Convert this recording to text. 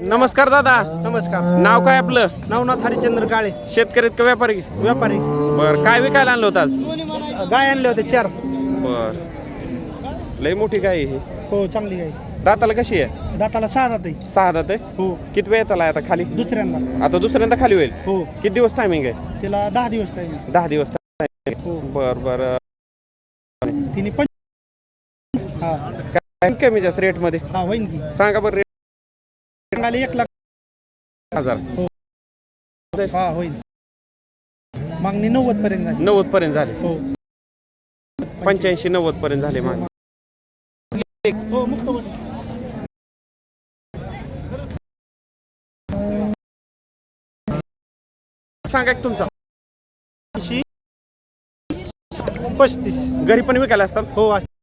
नमस्कार दादा. नमस्कार. नाव काय आपलं? नवनाथ हरिचंद्र काळे शेतकरीत का व्यापारी? व्यापारी. बर काय विकायला आणलं होतं आज? गाय आणले होते चार. बर. लय मोठी गाय आहे ही. हो चांगली गाय. दाताला कशी आहे? दाताला सहा दात आहे. सहा दात आहे? हो. किती वेळ येताला आता खाली? दुसऱ्यांदा. आता दुसऱ्यांदा खाली होईल? हो. किती दिवस टायमिंग आहे? तिला दहा दिवस टाइम आहे. दहा दिवस हो. बर बर. तिने पण हा. काय कमी जास्त रेटमध्ये? हा होईन की. सांगा बरं रेट सांगायला एक लाख हजार. हा. होईल. मागणी नव्वद पर्यंत झाली. नव्वद पर्यंत झाले. हो. पंच्याऐंशी नव्वद पर्यंत झाले मागे हो मुक्त बोल. सांगा की तुमचा. ऐंशी, पस्तीस. घरी पण विकायला असतात? हो असं.